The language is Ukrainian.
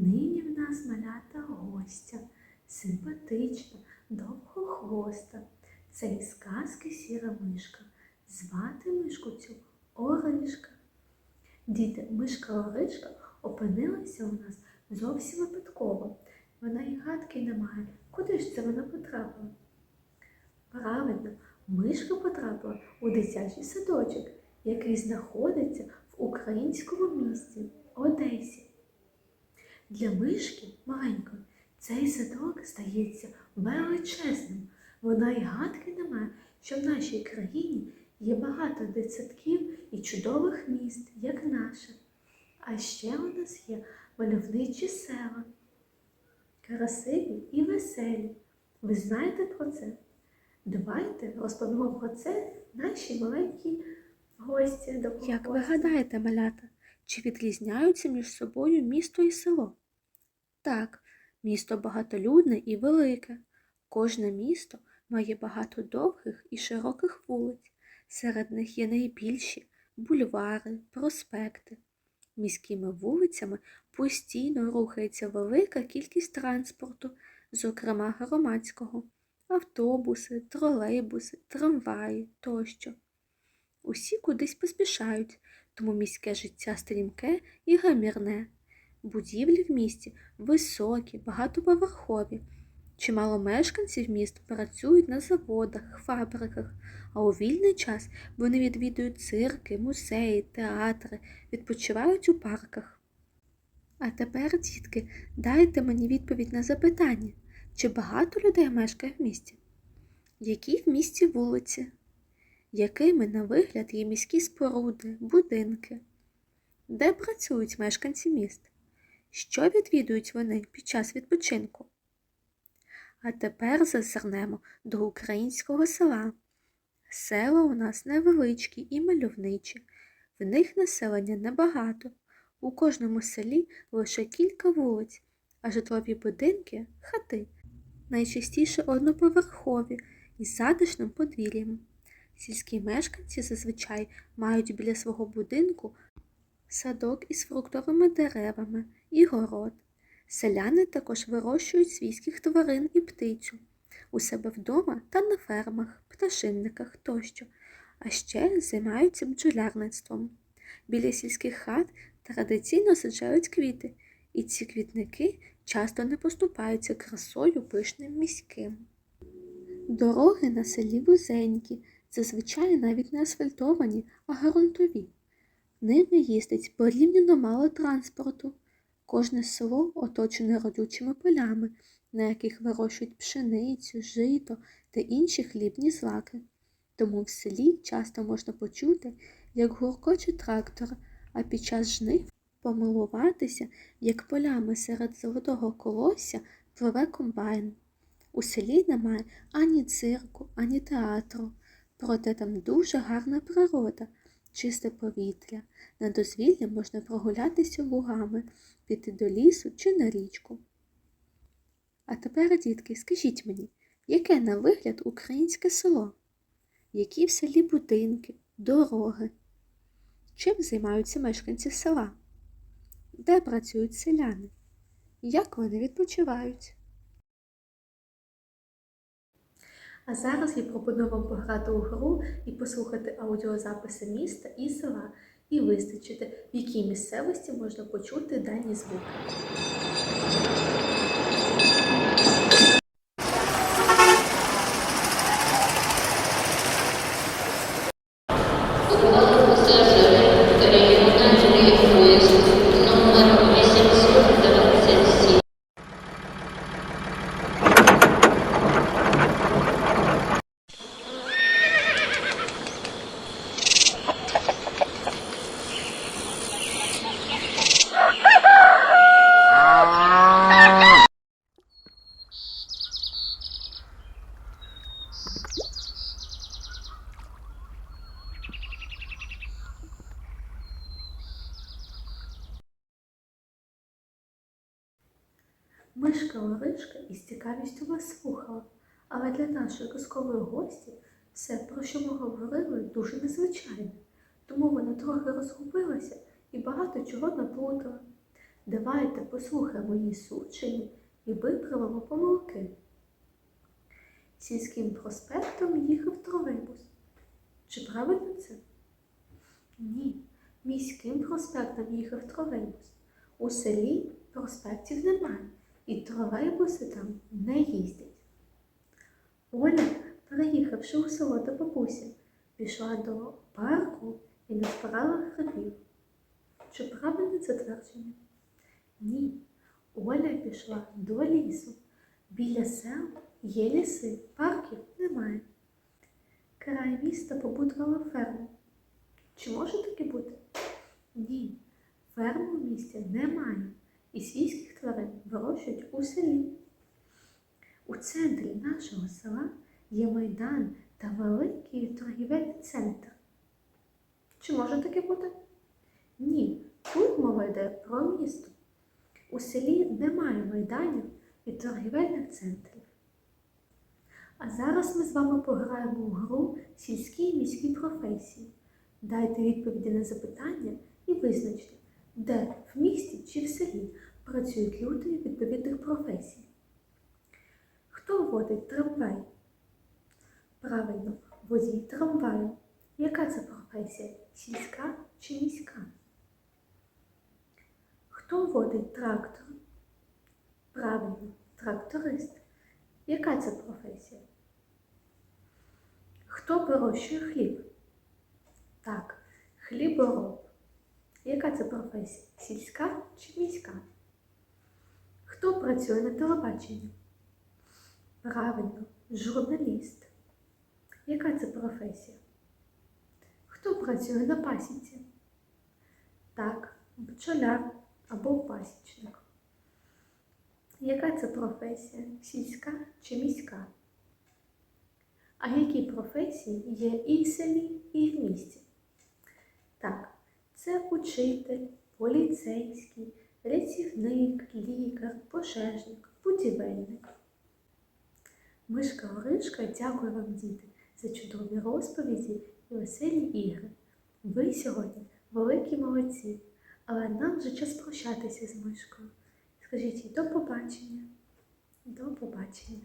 Нині в нас малята гостя, симпатична, довгохвоста. Це із казки сіра мишка. Звати мишку цю Оришка. Діти, мишка Оришка опинилася у нас зовсім випадково. Вона й гадки не має. Куди ж це вона потрапила? Правильно, мишка потрапила у дитячий садочок, який знаходиться в українському місті Одесі. Для мишки маленької цей садок здається величезним. Вона й гадки не має, що в нашій країні є багато дитсадків і чудових міст, як наше. А ще у нас є мальовничі села, красиві і веселі. Ви знаєте про це? Давайте розповімо про це наші маленькі гості. Як ви гадаєте, малята, чи відрізняються між собою місто і село? Так, місто багатолюдне і велике. Кожне місто має багато довгих і широких вулиць. Серед них є найбільші бульвари, проспекти. Міськими вулицями постійно рухається велика кількість транспорту, зокрема громадського, автобуси, тролейбуси, трамваї тощо. Усі кудись поспішають, тому міське життя стрімке і гамірне. Будівлі в місті високі, багатоповерхові. Чимало мешканців міст працюють на заводах, фабриках, а у вільний час вони відвідують цирки, музеї, театри, відпочивають у парках. А тепер, дітки, дайте мені відповідь на запитання, чи багато людей мешкає в місті? Які в місті вулиці? Якими на вигляд є міські споруди, будинки? Де працюють мешканці міст? Що відвідують вони під час відпочинку? А тепер зазирнемо до українського села. Села у нас невеличкі і мальовничі, в них населення небагато. У кожному селі лише кілька вулиць, а житлові будинки хати, найчастіше одноповерхові із затишним подвір'ям. Сільські мешканці зазвичай мають біля свого будинку садок із фруктовими деревами і город. Селяни також вирощують свійських тварин і птицю у себе вдома та на фермах, пташинниках тощо, а ще займаються бджолярництвом. Біля сільських хат традиційно саджають квіти, і ці квітники часто не поступаються красою пишним міським. Дороги на селі вузенькі, зазвичай навіть не асфальтовані, а ґрунтові. Ними їздить порівняно мало транспорту. Кожне село оточене родючими полями, на яких вирощують пшеницю, жито та інші хлібні злаки. Тому в селі часто можна почути, як гуркоче трактор, а під час жнив помилуватися, як полями серед золотого колосся пливе комбайн. У селі немає ані цирку, ані театру, проте там дуже гарна природа, чисте повітря. На дозвілля можна прогулятися лугами, піти до лісу чи на річку. А тепер, дітки, скажіть мені, яке на вигляд українське село? Які в селі будинки, дороги? Чим займаються мешканці села? Де працюють селяни? Як вони відпочивають? А зараз я пропоную вам пограти у гру і послухати аудіозаписи міста і села, і визначити, в якій місцевості можна почути дані звуки. Мишка Оришка із цікавістю вас слухала, але для нашої казкової гості все, про що ми говорили, дуже незвичайне, тому вона трохи розгубилася і багато чого наплутала. Давайте послухаємо її судження і виправимо помилки. Сільським проспектом їхав тролейбус. Чи правильно це? Ні. Міським проспектом їхав тролейбус. У селі проспектів немає, і тролейбуси там не їздять. Оля, переїхавши у село до бабусі, пішла до парку і назбирала грибів. Чи правильне це твердження? Ні. Оля пішла до лісу. Біля сел є ліси, парків немає. Край міста побудувала ферму. Чи може таке бути? Ні. Ферму в місті немає, і сільських тварин вирощують у селі. У центрі нашого села є майдан та великий торгівельний центр. Чи може таке бути? Ні, тут мова йде про місто. У селі немає майданів і торгівельних центрів. А зараз ми з вами пограємо у гру сільські і міські професії. Дайте відповіді на запитання і визначте, де в місті чи в селі працюють люди відповідних професій. Хто водить трамвай? Правильно, водій трамваю. Яка це професія? Сільська чи міська? Хто водить трактор? Правильно, тракторист. Яка це професія? Хто вирощує хліб? Так, хлібороб. Яка це професія? Сільська чи міська? Хто працює на телебаченні? Правильно, журналіст. Яка це професія? Хто працює на пасіці? Так, бджоляр або пасічник. Яка це професія? Сільська чи міська? А які професії є і в селі, і в місті? Так, це учитель, поліцейський, рятівник, лікар, пожежник, будівельник. Мишка Оришка дякую вам, діти, за чудові розповіді і веселі ігри. Ви сьогодні великі молодці, але нам вже час прощатися з мишкою. Скажіть їй до побачення. До побачення.